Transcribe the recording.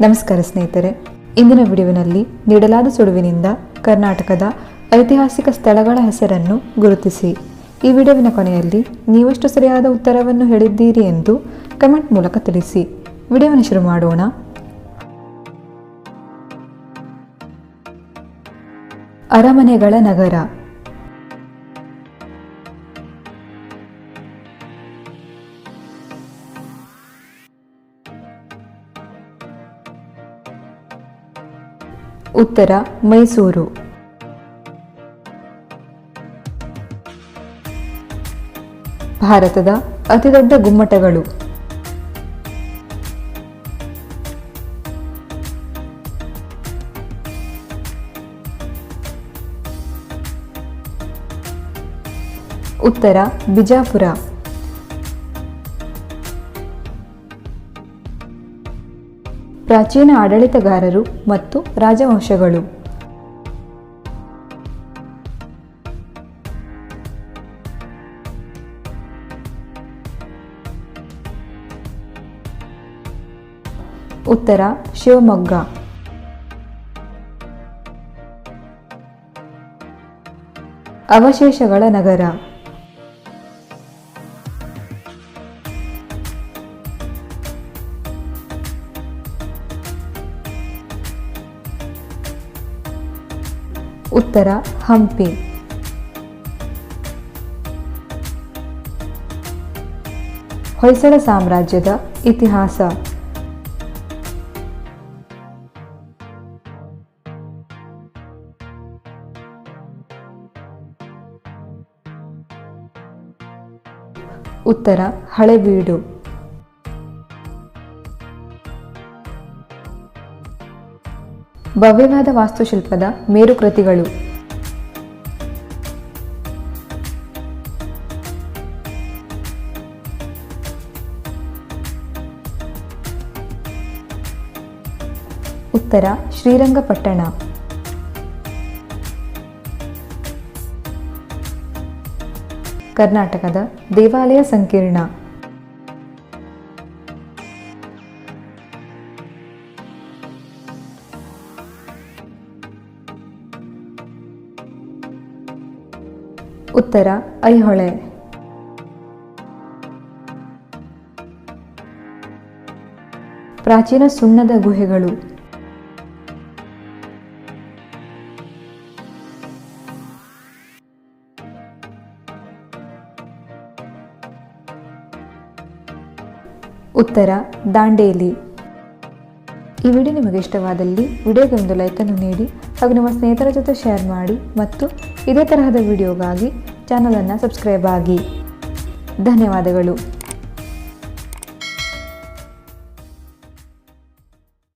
ನಮಸ್ಕಾರ ಸ್ನೇಹಿತರೆ. ಇಂದಿನ ವಿಡಿಯೋನಲ್ಲಿ ನೀಡಲಾದ ಸುಳುವಿನಿಂದ ಕರ್ನಾಟಕದ ಐತಿಹಾಸಿಕ ಸ್ಥಳಗಳ ಹೆಸರನ್ನು ಗುರುತಿಸಿ. ಈ ವಿಡಿಯೋವಿನ ಕೊನೆಯಲ್ಲಿ ನೀವೆಷ್ಟು ಸರಿಯಾದ ಉತ್ತರವನ್ನು ಹೇಳಿದ್ದೀರಿ ಎಂದು ಕಮೆಂಟ್ ಮೂಲಕ ತಿಳಿಸಿ. ವಿಡಿಯೋವನ್ನು ಶುರು ಮಾಡೋಣ. ಅರಮನೆಗಳ ನಗರ. ಉತ್ತರ ಮೈಸೂರು. ಭಾರತದ ಅತಿದೊಡ್ಡ ಗುಮ್ಮಟಗಳು. ಉತ್ತರ ಬಿಜಾಪುರ. ಪ್ರಾಚೀನ ಆಡಳಿತಗಾರರು ಮತ್ತು ರಾಜವಂಶಗಳು. ಉತ್ತರ ಶಿವಮೊಗ್ಗ. ಅವಶೇಷಗಳ ನಗರ. ಉತ್ತರ ಹಂಪಿ. ಹೊಯ್ಸಳ ಸಾಮ್ರಾಜ್ಯದ ಇತಿಹಾಸ. ಉತ್ತರ ಹಳೆಬೀಡು. ಭವ್ಯವಾದ ವಾಸ್ತುಶಿಲ್ಪದ ಮೇರುಕೃತಿಗಳು. ಉತ್ತರ ಶ್ರೀರಂಗಪಟ್ಟಣ. ಕರ್ನಾಟಕದ ದೇವಾಲಯ ಸಂಕೀರ್ಣ. ಉತ್ತರ ಐಹೊಳೆ. ಪ್ರಾಚೀನ ಸುಣ್ಣದ ಗುಹೆಗಳು. ಉತ್ತರ ದಾಂಡೇಲಿ. ಈ ವಿಡಿಯೋ ನಿಮಗೆ ಇಷ್ಟವಾದಲ್ಲಿ ವಿಡಿಯೋಗೆ ಒಂದು ಲೈಕನ್ನು ನೀಡಿ ಹಾಗೂ ನಿಮ್ಮ ಸ್ನೇಹಿತರ ಜೊತೆ ಶೇರ್ ಮಾಡಿ ಮತ್ತು ಇದೇ ತರಹದ ವಿಡಿಯೋಗಾಗಿ ಚಾನಲನ್ನು ಸಬ್ಸ್ಕ್ರೈಬ್ ಆಗಿ. ಧನ್ಯವಾದಗಳು.